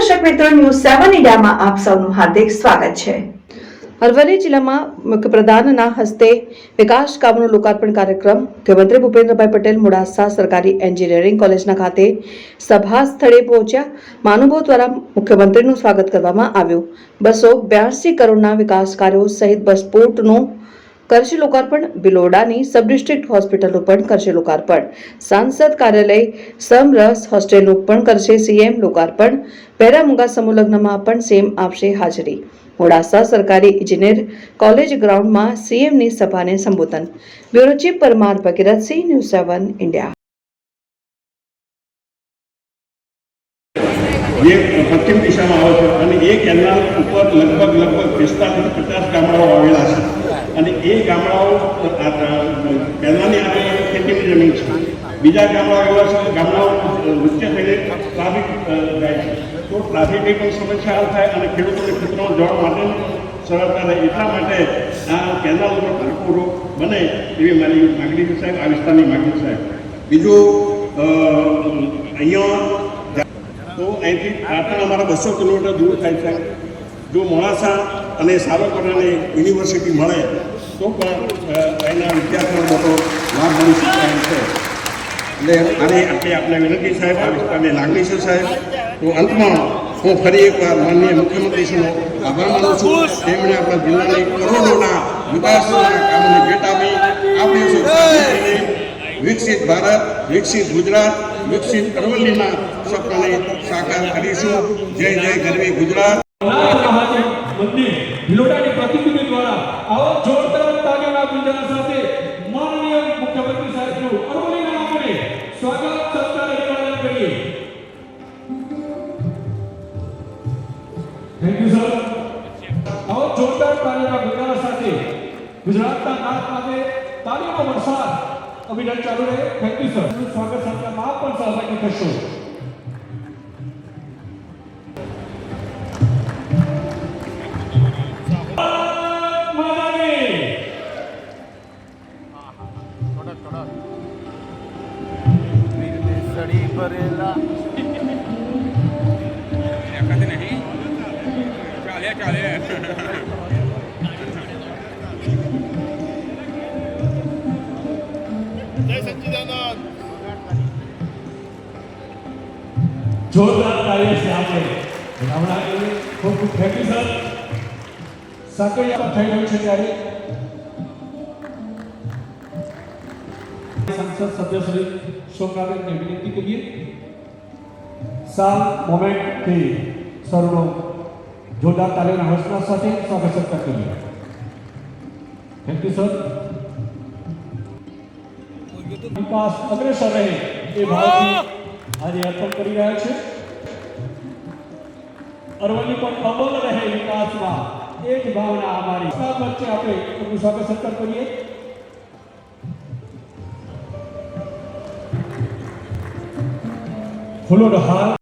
મિત્રો ન્યૂઝ સેવન ઇન્ડિયામાં આપ સૌનું હાર્દિક સ્વાગત છે. અરવલ્લી જિલ્લામાં મુખ્યપ્રધાનના હસ્તે વિકાસ કામનો લોકાર્પણ કાર્યક્રમ મુખ્યમંત્રી ભૂપેન્દ્રભાઈ પટેલ મોડાસા સરકારી એન્જિનિયરિંગ કોલેજના ખાતે સભા સ્થળે પહોંચ્યા. મહાનુભાવ દ્વારા મુખ્યમંત્રીનું સ્વાગત કરવામાં આવ્યું. બસો બ્યાસી કરોડના વિકાસ કાર્યો સહિત બસ પોર્ટનું કરશે લોકાર્પણ. બિલોડાની સબ ડિસ્ટ્રિક્ટ હોસ્પિટલનું પણ કરશે લોકાર્પણ. સાંસદ કાર્યાલય સમરસ હોસ્ટેલનું પણ કરશે સીએમ લોકાર્પણ. પહેરામુંગા સમૂહલગ્નમાં પણ સીએમ આપશે હાજરી. મોડાસા સરકારી ઇજનેર કોલેજ ગ્રાઉન્ડમાં સીએમની સભાને સંબોધન. Bureau chief Parmar Bhagirathsinh news seven, India. જે પશ્ચિમ દિશામાં આવે છે અને એક એના ઉપર લગભગ લગભગ પિસ્તાલીસ પચાસ ગામડાઓ આવેલા છે. અને એ ગામડાઓ પહેલાંની આપણે ખેતીની જમીન છે. બીજા ગામડાઓ એવા છે ગામડાઓ વચ્ચે થઈને ટ્રાફિક જાય છે. તો ટ્રાફિકની પણ સમસ્યા થાય અને ખેડૂતોને ખેતરો જવા માટે સરળતા રહે. એટલા માટે આ કેનાલ ઉપર પાકું બને એવી મારી માગણી છે સાહેબ, આ વિસ્તારની માગણી સાહેબ. બીજું અહીંયા તો અહીંથી પાટણ અમારા બસો કિલોમીટર દૂર થાય છે. જો મોડાસા અને સાબરકાંઠાને યુનિવર્સિટી મળે તો પણ એના વિદ્યાર્થીઓ મોટો લાભ મળી શકે એમ છે. એટલે આને આટલી આપણે વિનંતી સાહેબ, આ વિસ્તારની લાગણી છે સાહેબ. તો અંતમાં હું ફરી એકવાર માનનીય મુખ્યમંત્રીશ્રીનો આભાર માનું છું. તેમણે આપણા જિલ્લાની કરોડોના વિકાસના કામોને ભેટ આપી આપણે વિકસિત ભારત, વિકસિત ગુજરાત, વિકસિત અરવલ્લીના સપનાને સાકાર કરીશું. જય જય ગરવી ગુજરાત. મંદિર ભિલોડાની પ્રતિકૃતિ દ્વારા આવો જોરદાર તાળીઓના ગુંજન સાથે માનનીય મુખ્યમંત્રી સાહેબનું અરવલીના આંગણે સ્વાગત સત્કાર અભિવાદન કરીએ. થેન્ક યુ સર આવો જોરદાર તાળીઓના ગુંજન સાથે ગુજરાતના નાથ માટે તાળીઓનો વરસાદ અભિનંદન ચાલુ રહે. થેન્ક યુ સર સ્વાગત સત્કારમાં આપ પણ સહભાગી થશો. સડી ભરેલા જોરદાર તાળી છે આપણે હમણાં એ ખૂબ ખૂબ થેન્ક યુ સર સાકરિયા થઈ રહ્યું છે ત્યારે સંસદ સભ્ય શ્રી શોકાબેનને વિનંતી કરીએ. સાલ મોમેન્ટથી સર્વનો જોરદાર તાળીઓના હર્ષના સાથે સ્વાગત સત્કાર કરીએ થેન્ક યુ સર વિકાસ અગ્રેસર રહે એ ભાવથી આજે અર્પણ કરી રહ્યા છે. અરવલ્લી પણ અમલ રહે વિકાસમાં, એ જ ભાવના અમારી. વચ્ચે આપણે એમનું સ્વાગત સત્કાર કરીએ. হলো হার